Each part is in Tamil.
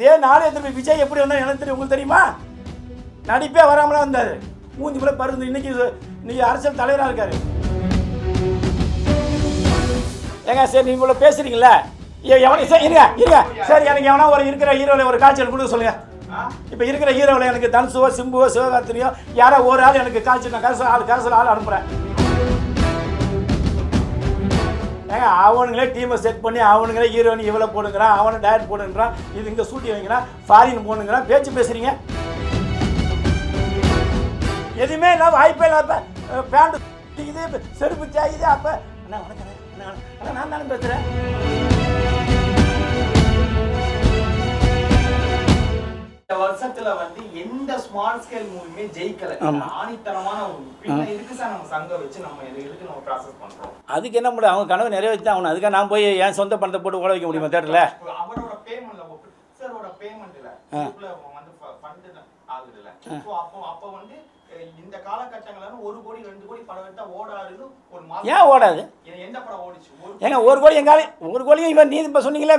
இதே நாளே திருப்பி விஜய் எப்படி வந்தா எனக்கு தெரியும். உங்களுக்கு தெரியுமா? நடிப்பே வராமலாம் வந்தாரு. மூஞ்சி போல பருந்து இன்னைக்கு இன்னைக்கு அரசியல் தலைவராக இருக்காரு. ஏங்க சரி நீங்க இவ்வளோ பேசுறீங்களா எவனை சரி இருங்க இருங்க. சரி எனக்கு எவனா ஒரு இருக்கிற ஹீரோவில் ஒரு காய்ச்சல் கொடுக்க சொல்லுங்க. இப்போ இருக்கிற ஹீரோவில் எனக்கு தனுசுவோ சிம்புவோ சிவகார்த்தினியோ யாரோ ஒரு ஆள் எனக்கு காய்ச்சல் நான் கரசல் ஆள் கரசல் ஆள் அனுப்புகிறேன் ஏங்க அவனுங்களே டீமை செட் பண்ணி அவனுங்களே ஹீரோயின் இவ்வளோ போடுங்கிறான் அவனை டயட் போடுங்கிறான் இது இங்கே சூட்டி வைங்கிறான் ஃபாரின் போடுங்கிறான் பேச்சு பேசுகிறீங்க எதுவுமே இல்லை வாய்ப்பே இல்லை அப்போ பேண்ட் இது செருப்பு தேயுது அப்போ அண்ணா வணக்கம் அண்ணா நான் தானே பேசுகிறேன் வருஷத்துல வந்து எந்த ஸ்மால் ஸ்கேல் மூவியுமே ஜெயிக்கல. பின்ன எதுக்கு சார் நம்ம சங்கம் வச்சு நம்ம இது எதுக்கு நம்ம ப்ராசஸ் பண்றோம்? அதுக்கு என்ன முடியும் அவங்க கனவு நிறைவேற்றி தான் ஆகணும். அதுக்காக நான் போய் என் சொந்த பணத்தை போட்டு ஓட வைக்க முடியுமா தேட்டரில் அவரோட பேமெண்ட்ல சாரோட பேமெண்ட்ல வந்து ஃபண்ட் அப்போ அப்போ வந்து இந்த காலகட்டங்கள்ல ஒரு கோடி ரெண்டு கோடி படம் எடுத்தா ஓடாதுன்னு ஒரு ஏன் ஓடாது? எந்த படம் ஓடிச்சு? ஏங்க ஒரு கோழி எங்காலே ஒரு கோழியும் இவன் நீ இப்போ சொன்னீங்களே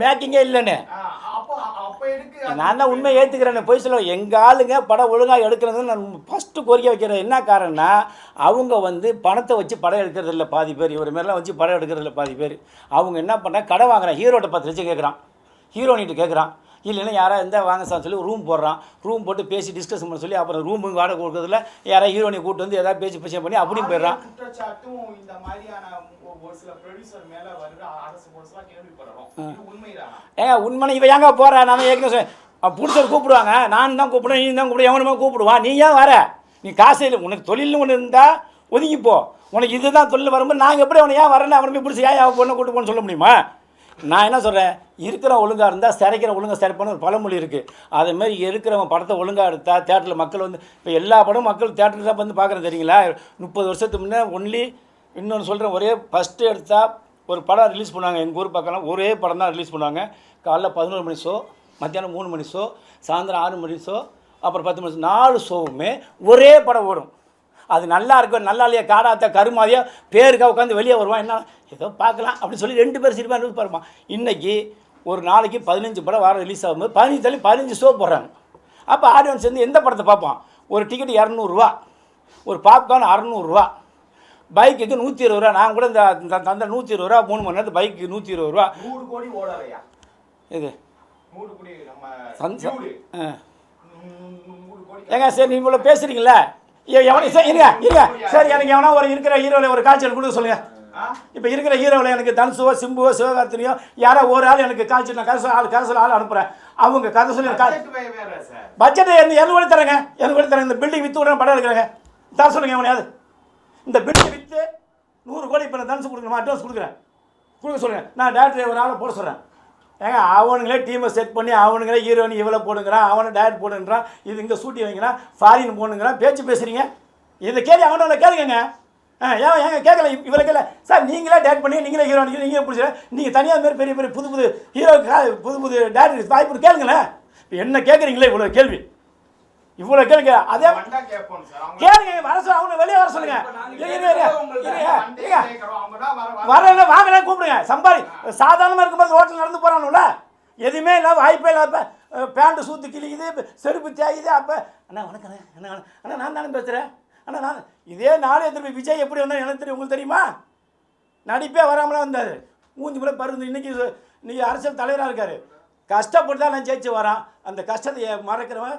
மேக்கிங்கே இல்லைன்னு ஆஹ், அப்போ அப்போ எதுக்கு நான் தான் உண்மை ஏற்றுக்கிறேன் போய் சொல்ல எங்கள் ஆளுங்க படம் ஒழுங்காக எடுக்கிறது நான் ஃபஸ்ட்டு கோரிக்கை வைக்கிறேன். என்ன காரணம்னா அவங்க வந்து பணத்தை வச்சு படம் எடுக்கிறது இல்லை பாதி பேர். இவர் மாரிலாம் வச்சு படம் எடுக்கிறது இல்லை பாதி பேர். அவங்க என்ன பண்ணால் கடை வாங்குறான். ஹீரோட்ட பத்து லட்சம் கேட்குறான் ஹீரோனிட்டு கேட்குறான் இல்லைன்னா யாரா எந்த வாங்க சார் சொல்லி ரூம் போடுறான். ரூம் போட்டு பேசி டிஸ்கஸ் பண்ண சொல்லி அப்புறம் ரூமுக்கு வாடகை கொடுக்கறதுல யாரா ஹீரோனி கூட்டு வந்து ஏதாவது பேசி பேசி பண்ணி அப்படியும் போயிடுறான். இந்த மாதிரியான ஏங்க உண்மை இவன் ஏங்க போற? நான் ஏற்கனவே புடிச்சர் கூப்பிடுவாங்க. நான் தான் கூப்பிடுவேன் நீ தான் கூப்பிடு எவனுமா கூப்பிடுவான் நீ ஏன் வர? நீ காசு இல்லை. உனக்கு தொழில்னு ஒன்று இருந்தால் ஒதுங்கிப்போ. உனக்கு இதுதான் தொழில் வரும்போது நாங்கள் எப்படி அவனை ஏன் வரேன்னு அவனை போய் பிடிச்சி ஏன் பொண்ணை கூட்டு போன்னு சொல்ல முடியுமா? நான் என்ன சொல்கிறேன் இருக்கிற ஒழுங்காக இருந்தால் சிறைக்கிற ஒழுங்காக சிறைப்பான ஒரு பழமொழி இருக்குது அதேமாதிரி இருக்கிறவங்க இருக்கிறவன் படத்தை ஒழுங்காக எடுத்தால் தேட்டரில் மக்கள் வந்து இப்போ எல்லா படமும் மக்கள் தேட்டரில் தான் வந்து பார்க்குறேன் தெரியுங்களா? முப்பது வருஷத்துக்கு முன்னே ஒன்லி இன்னொன்று சொல்கிறேன் ஒரே ஃபஸ்ட்டு எடுத்தால் ஒரு படம் ரிலீஸ் பண்ணுவாங்க. எங்கள் ஊர் பக்கம்லாம் ஒரே படம் தான் ரிலீஸ் பண்ணுவாங்க. காலைல பதினோரு மணி ஷோ மத்தியானம் மூணு மணி ஷோ சாயந்தரம் ஆறு மணி ஷோ அப்புறம் பத்து மணி ஷோ நாலு ஷோவுமே ஒரே படம் ஓடும். அது நல்லா இருக்கும் நல்லா இல்லையா காடாத்த கருமாதியா பேருக்கா உட்காந்து வெளியே வருவான். என்ன ஏதோ பார்க்கலாம். அப்படின்னு சொல்லி ரெண்டு பேர் சினிமா நியூஸ் பாருமா இன்னைக்கு ஒரு நாளைக்கு பதினஞ்சு படம் வாரம் ரிலீஸ் ஆகும்போது பதினஞ்சு தள்ளி பதினஞ்சு ஷோ போடுறாங்க. அப்போ ஆடியன்ஸ் வந்து எந்த படத்தை பார்ப்பான்? ஒரு டிக்கெட் இரநூறுவா ஒரு பாப்கார்ன் அறநூறுவா பைக்குக்கு நூற்றி இருபது ரூபா. நான் கூட இந்த தந்த நூற்றி இருபது ரூபா மூணு மணி நேரத்து பைக்கு நூற்றி இருபது ரூபா. நூறு கோடி ஓடலையா? இது ஏங்க சரி நீ இவ்வளோ பேசுறீங்களா ஏ- எவனை சரி இருங்க இருங்க. சரி எனக்கு எவனா ஒரு இருக்கிற ஹீரோவில் ஒரு காய்ச்சல் கொடுக்க சொல்லுங்க. ஆ? இப்போ இருக்கிற ஹீரோவில் எனக்கு தனுசுவோ சிம்புவோ சிவகார்த்தினியோ யாரோ ஒரு ஆள் எனக்கு காய்ச்சல் நான் கரசல் ஆள் கரசல் ஆள் அனுப்புகிறேன் அவங்க கதை சொல்லி பட்ஜெட் எந்த எது கூட தரேங்க. எது கூட தரேன். இந்த பில்டிங் விற்று விட படம் எடுக்கிறேங்க. தர சொல்லுங்க எவனையாவது. இந்த பில்டிங் விற்று நூறு கோடி இப்போ நான் தனுசு கொடுக்கணுமா? அட்வான்ஸ் கொடுக்குறேன். கொடுக்க சொல்லுங்கள் நான் டேரக்டர் ஒரு ஆளை போட சொல்கிறேன் ஏங்க அவனுங்களே டீமை செட் பண்ணி அவனுங்களே ஹீரோயின் இவ்வளோ போடுங்கிறான் அவனை டயட் போடுங்கிறான் இது இங்கே சூட்டி வைங்கிறான் ஃபாரின் போடுங்கிறான் பேச்சு பேசுகிறீங்க இதை கேள்வி அவனோட கேளுங்க ஆ ஏன் ஏங்க கேட்கல இவ்வளோ கேட்கல. சார் நீங்களே டேட் பண்ணி நீங்களே ஹீரோ நீங்களே பிடிச்ச நீங்கள் தனியாக மாரி பெரிய பெரிய புது புது ஹீரோ புது புது டேரக்டர் வாய்ப்பு கேளுங்களேன். இப்போ என்ன கேட்குறீங்களே இவ்வளோ கேள்வி? இவ்வளோ கேளுங்க. அதே அவங்க கேளுங்க வர சொல்ல அவனை வெளியே வர சொல்லுங்க. அவங்க வரல வாங்கலாம் கூப்பிடுங்க. சம்பாரி சாதாரணமாக இருக்கும்போது ரோட்டில் நடந்து போகிறானுல எதுவுமே இல்லை வாய்ப்பே இல்லை. அப்போ பேண்ட்டு சூத்து கிழிக்குது செருப்பு தேயுது அப்போ அண்ணா வணக்கம் அண்ணா. அண்ணா, நான் தானே பேசுகிறேன் அண்ணா நான் இதே நாளே திருப்பி விஜய் எப்படி வந்தால் எனக்கு தெரியும். உங்களுக்கு தெரியுமா? நடிப்பே வராமலாம் வந்தார். மூஞ்சி முறை பருந்து. இன்னைக்கு இன்னைக்கு அரசியல் தலைவராக இருக்கார். கஷ்டப்பட்டு தான் நான் ஜெயிச்சு வரான். அந்த கஷ்டத்தை மறக்கிறவன்